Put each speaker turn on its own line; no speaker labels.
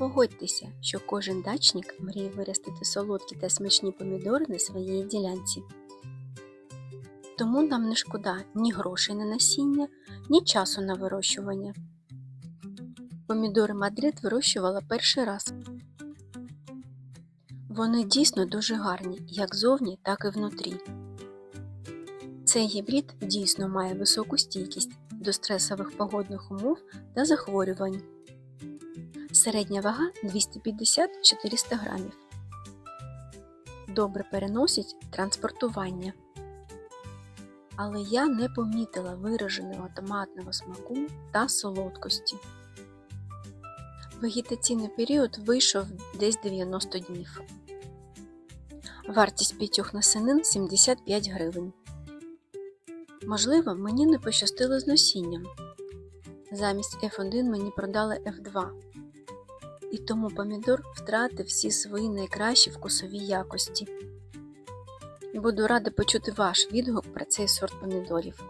Погодьтеся, що кожен дачник мріє виростити солодкі та смачні помідори на своїй ділянці. Тому нам не шкода ні грошей на насіння, ні часу на вирощування. Помідори Мадрид вирощувала перший раз. Вони дійсно дуже гарні, як зовні, так і внутрі. Цей гібрид дійсно має високу стійкість до стресових погодних умов та захворювань. Середня вага 250-400 грамів. Добре переносить транспортування. Але я не помітила вираженого томатного смаку та солодкості. Вегетаційний період вийшов десь 90 днів. Вартість п'ятьох насенин 75 гривень. Можливо, мені не пощастило з носінням. Замість F1 мені продали F2. І тому помідор втратив всі свої найкращі вкусові якості. Буду рада почути ваш відгук про цей сорт помідорів.